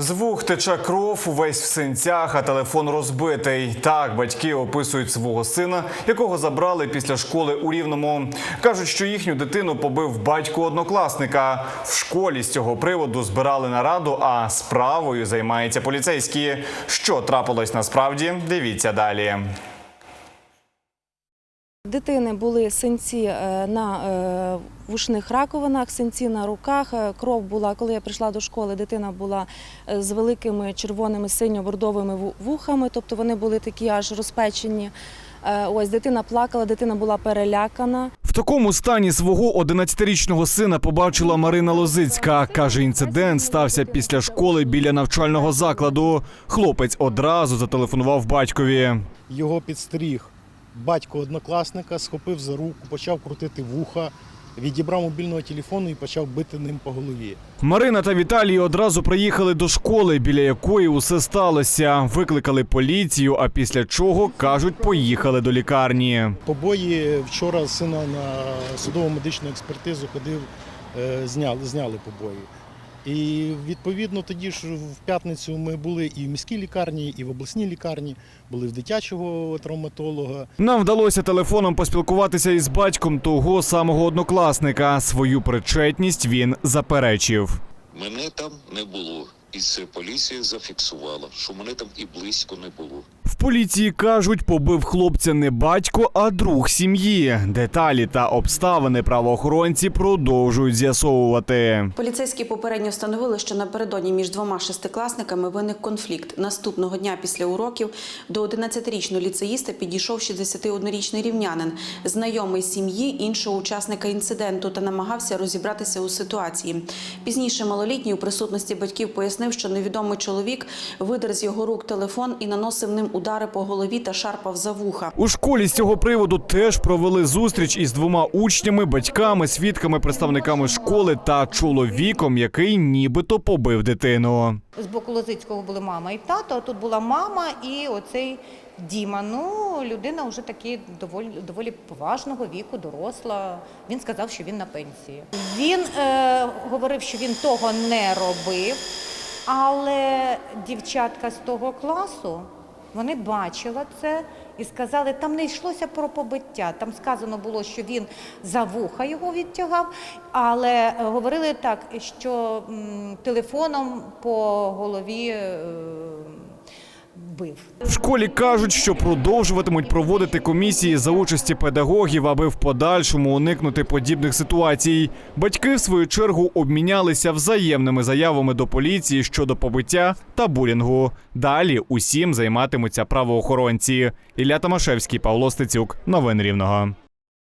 З вух тече кров, увесь в синцях, а телефон розбитий. Так батьки описують свого сина, якого забрали після школи у Рівному. Кажуть, що їхню дитину побив батько однокласника. В школі з цього приводу збирали нараду, а справою займаються поліцейські. Що трапилось насправді? Дивіться далі. Дитини були синці е, на е, вушних раковинах, синці на руках. Е, Кров була, коли я прийшла до школи, дитина була з великими червоними синьо-бордовими ву- вухами, тобто вони були такі аж розпечені. Ось дитина плакала, дитина була перелякана. В такому стані свого 11-річного сина побачила Марина Лозицька. Каже, інцидент стався після школи біля навчального закладу. Хлопець одразу зателефонував батькові. Його підстріг батько однокласника, схопив за руку, почав крутити вуха, відібрав мобільного телефону і почав бити ним по голові. Марина та Віталій одразу приїхали до школи, біля якої усе сталося. Викликали поліцію, а після чого кажуть, поїхали до лікарні. Побої вчора сина на судово медичну експертизу ходив, е, зняли, зняли побої. І відповідно тоді ж в п'ятницю ми були і в міській лікарні, і в обласній лікарні, були в дитячого травматолога. Нам вдалося телефоном поспілкуватися із батьком того самого однокласника. Свою причетність він заперечив. Мене там не було. І це поліція зафіксувала, що мене там і близько не було. Поліції кажуть, побив хлопця не батько, а друг сім'ї. Деталі та обставини правоохоронці продовжують з'ясовувати. Поліцейські попередньо встановили, що напередодні між двома шестикласниками виник конфлікт. Наступного дня після уроків до 11-річного ліцеїста підійшов 61-річний рівнянин, знайомий сім'ї іншого учасника інциденту та намагався розібратися у ситуації. Пізніше малолітній у присутності батьків пояснив, що невідомий чоловік видер з його рук телефон і наносив ним удари по голові та шарпав за вуха. У школі з цього приводу теж провели зустріч із двома учнями, батьками, свідками, представниками школи та чоловіком, який нібито побив дитину. З боку Лозицького були мама і тато, а тут була мама і оцей Діма. Ну, людина вже таки доволі, доволі поважного віку, доросла. Він сказав, що він на пенсії. Він е, говорив, що він того не робив, але дівчатка з того класу. Вони бачили це і сказали, там не йшлося про побиття. Там сказано було, що він за вуха його відтягав, але е, говорили так, що телефоном по голові е, бив. В школі кажуть, що продовжуватимуть проводити комісії за участі педагогів, аби в подальшому уникнути подібних ситуацій. Батьки, в свою чергу, обмінялися взаємними заявами до поліції щодо побиття та булінгу. Далі усім займатимуться правоохоронці. Ілля Томашевський, Павло Стецюк. Новини Рівного.